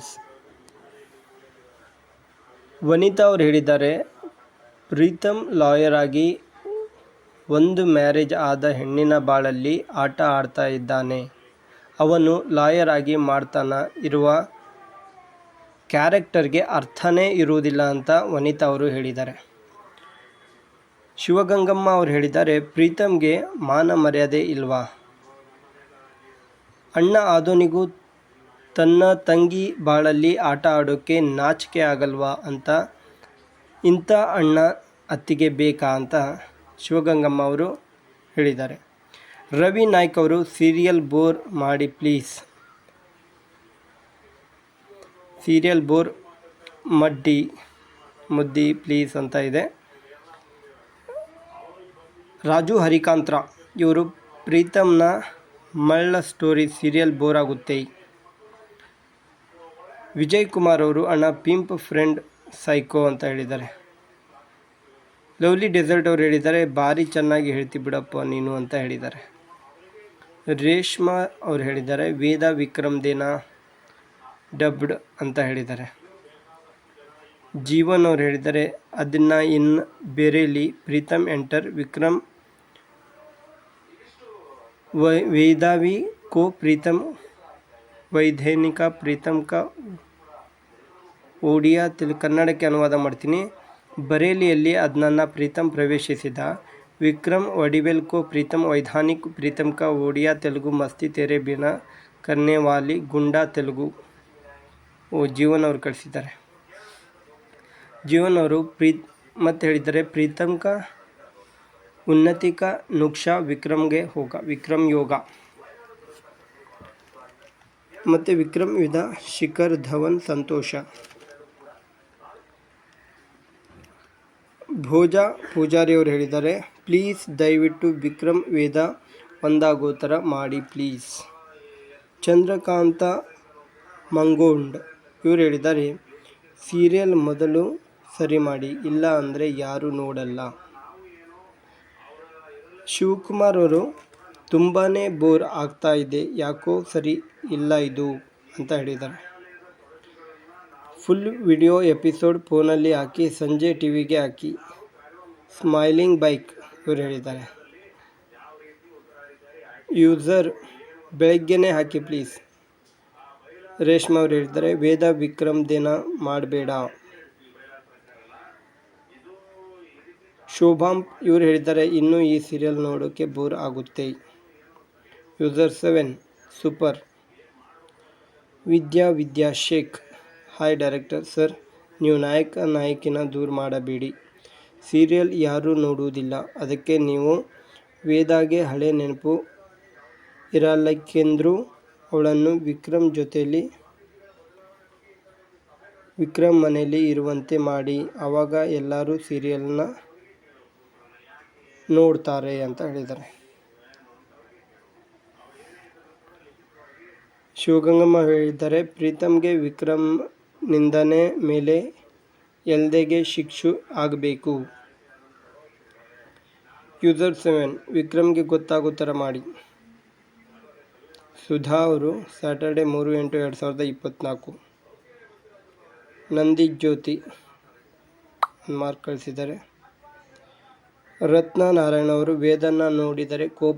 Suspense ವನಿತಾ ಅವರು ಹೇಳಿದ್ದಾರೆ Preetham lawyer ಆಗಿ ಒಂದು ಮ್ಯಾರೇಜ್ ಆದ ಹೆಣ್ಣಿನ ಬಾಳಲ್ಲಿ ಆಟ ಆಡ್ತಾ ಇದ್ದಾನೆ. ಅವನು ಲಾಯರ್ ಆಗಿ ಮಾಡ್ತಾನ. ಇರುವ ಕ್ಯಾರೆಕ್ಟರ್ಗೆ ಅರ್ಥನೇ ಇರುವುದಿಲ್ಲ ಅಂತ ವನಿತಾ ಅವರು ಹೇಳಿದ್ದಾರೆ. ಶಿವಗಂಗಮ್ಮ ಅವರು ಹೇಳಿದ್ದಾರೆ ಪ್ರೀತಮ್ಗೆ ಮಾನ ಮರ್ಯಾದೆ ಇಲ್ವಾ? ಅಣ್ಣ ಆದೋನಿಗೂ ತನ್ನ ತಂಗಿ ಬಾಳಲ್ಲಿ ಆಟ ಆಡೋಕ್ಕೆ ನಾಚಿಕೆ ಆಗಲ್ವಾ ಅಂತ ಇಂಥ ಅಣ್ಣ ಅತ್ತಿಗೆ ಬೇಕಾ ಅಂತ ಶಿವಗಂಗಮ್ಮ ಅವರು ಹೇಳಿದ್ದಾರೆ. ರವಿ ನಾಯ್ಕ್ ಅವರು ಸೀರಿಯಲ್ ಬೋರ್ ಮಾಡಿ ಪ್ಲೀಸ್. ಸೀರಿಯಲ್ ಬೋರ್ ಮಡ್ಡಿ ಮುದ್ದಿ ಪ್ಲೀಸ್ ಅಂತ ಇದೆ. ರಾಜು ಹರಿಕಾಂತ್ರ ಇವರು ಪ್ರೀತಮ್ನ ಮಳ್ಳ ಸ್ಟೋರಿ ಸೀರಿಯಲ್ ಬೋರ್ ಆಗುತ್ತೆ. ವಿಜಯ್ ಕುಮಾರ್ ಅವರು, ಅಣ್ಣ ಪಿಂಪ್ ಫ್ರೆಂಡ್ ಸೈಕೋ ಅಂತ ಹೇಳಿದ್ದಾರೆ. ಲವ್ಲಿ ಡೆಸರ್ಟ್ ಅವರು ಹೇಳಿದ್ದಾರೆ. ಭಾರಿ ಚೆನ್ನಾಗಿ ಹೇಳ್ತಿ ಬಿಡಪ್ಪ ನೀನು ಅಂತ ಹೇಳಿದ್ದಾರೆ. ರೇಷ್ಮಾ ಅವರು ಹೇಳಿದ್ದಾರೆ. ವೇದ ವಿಕ್ರಮ್ ದೇನಾ ಡಬ್ಡ್ ಅಂತ ಹೇಳಿದ್ದಾರೆ. ಜೀವನ್ ಅವರು ಹೇಳಿದ್ದಾರೆ. ಅದನ್ನ ಇನ್ ಬೇರೆಲಿ ಪ್ರೀತಮ್ ಎಂಟರ್ ವಿಕ್ರಮ್ ವೈ, ವೇದಾವಿ ಕೋ ಪ್ರೀತಮ್ ವೈಧಾನಿಕ ಪ್ರೀತಮ್ ಕ ಓಡಿಯಾ ತೆಲು, ಕನ್ನಡಕ್ಕೆ ಅನುವಾದ ಮಾಡ್ತೀನಿ. ಬರೇಲಿಯಲ್ಲಿ ಅದನ್ನ ಪ್ರೀತಮ್ ಪ್ರವೇಶಿಸಿದ. ವಿಕ್ರಮ್ ವಡಿವೆಲ್ ಪ್ರೀತಮ್ ವೈಧಾನಿಕ್ ಪ್ರೀತಮ್ ಕ ಒಡಿಯಾ ತೆಲುಗು ಮಸ್ತಿ ತೆರೆ ಬಿನ ಕರ್ನೆ ವಾಲಿ ಗುಂಡಾ ತೆಲುಗು. ಓ, ಜೀವನ್ ಅವರು ಕಳಿಸಿದ್ದಾರೆ. ಜೀವನ್ ಅವರು ಪ್ರೀ ಮತ್ತು ಹೇಳಿದ್ದಾರೆ ಪ್ರೀತಮ್ ಕ ಉನ್ನತಿ ಕ ನುಕ್ಷಾ ವಿಕ್ರಮ್ಗೆ ಹೋಗ, ವಿಕ್ರಮ್ ಯೋಗ. ಮತ್ತು ವಿಕ್ರಮ್ ವಿಧ ಶಿಖರ್ ಧವನ್ ಸಂತೋಷ. ಭೋಜ ಪೂಜಾರಿ ಅವರು ಹೇಳಿದ್ದಾರೆ, ಪ್ಲೀಸ್ ದಯವಿಟ್ಟು ವಿಕ್ರಮ್ ವೇದ ಒಂದಾಗೋ ಥರ ಮಾಡಿ, ಪ್ಲೀಸ್. ಚಂದ್ರಕಾಂತ ಮಂಗೋಂಡ್ ಇವರು ಹೇಳಿದ್ದಾರೆ, ಸೀರಿಯಲ್ ಮೊದಲು ಸರಿ ಮಾಡಿ, ಇಲ್ಲ ಅಂದರೆ ಯಾರೂ ನೋಡಲ್ಲ. ಶಿವಕುಮಾರ್ ಅವರು ತುಂಬಾ ಬೋರ್ ಆಗ್ತಾ ಇದೆ, ಯಾಕೋ ಸರಿ ಇಲ್ಲ ಇದು ಅಂತ ಹೇಳಿದ್ದಾರೆ. ಫುಲ್ ವಿಡಿಯೋ ಎಪಿಸೋಡ್ ಫೋನಲ್ಲಿ ಹಾಕಿ, ಸಂಜೆ ಟಿ ವಿಗೆ ಹಾಕಿ. ಸ್ಮೈಲಿಂಗ್ ಬೈಕ್, ಇವರು ಹೇಳಿದ್ದಾರೆ. ಯೂಸರ್, ಬೆಳಗ್ಗೆನೇ ಹಾಕಿ ಪ್ಲೀಸ್. ರೇಷ್ಮಾ ಅವ್ರು ಹೇಳಿದ್ದಾರೆ, ವೇದ ವಿಕ್ರಮ್ ದಿನ ಮಾಡಬೇಡ. ಶೋಭಾಂ ಇವರು ಹೇಳಿದ್ದಾರೆ, ಇನ್ನೂ ಈ ಸೀರಿಯಲ್ ನೋಡೋಕ್ಕೆ ಬೋರ್ ಆಗುತ್ತೆ. User seven, super. Vidya Vidya Sheikh. Hi director sir ನೀವು ನಾಯಕ ನಾಯಕಿನ ದೂರ ಮಾಡಬೇಡಿ. ಸೀರಿಯಲ್ ಯಾರೂ ನೋಡುವುದಿಲ್ಲ. ಅದಕ್ಕೆ ನೀವು ವೇದಾಗೆ ಹಳೆ ನೆನಪು ಇರಲಿಕ್ಕೆಂದರೂ ಅವಳನ್ನು ವಿಕ್ರಮ್ ಜೊತೆಯಲ್ಲಿ ವಿಕ್ರಮ್ ಮನೆಯಲ್ಲಿ ಇರುವಂತೆ ಮಾಡಿ. ಆವಾಗ ಎಲ್ಲರೂ ಸೀರಿಯಲ್ನ ನೋಡ್ತಾರೆ ಅಂತ ಹೇಳಿದ್ದಾರೆ. ಶಿವಗಂಗಮ್ಮ ಹೇಳಿದ್ದಾರೆ, ಪ್ರೀತಮ್ಗೆ ವಿಕ್ರಮ್ ನಿಂದನೆ ಮೇಲೆ ಎಲ್ದೆಗೆ ಶಿಕ್ಷು ಆಗಬೇಕು. ಯೂಸರ್ ಸೆವೆನ್, ವಿಕ್ರಮ್ಗೆ ಗೊತ್ತಾಗೋ ಥರ ಮಾಡಿ. ಸುಧಾ ಅವರು ಸ್ಯಾಟರ್ಡೆ ಮೂರು ಎಂಟು ಎರಡು ಸಾವಿರದ ಇಪ್ಪತ್ತ್ನಾಲ್ಕು. ನಂದಿ ಜ್ಯೋತಿ ಮಾರ್ಕ್ ಕಳಿಸಿದ್ದಾರೆ. ರತ್ನ ನಾರಾಯಣ ಅವರು ವೇದನ್ನ ನೋಡಿದರೆ ಕೋಪ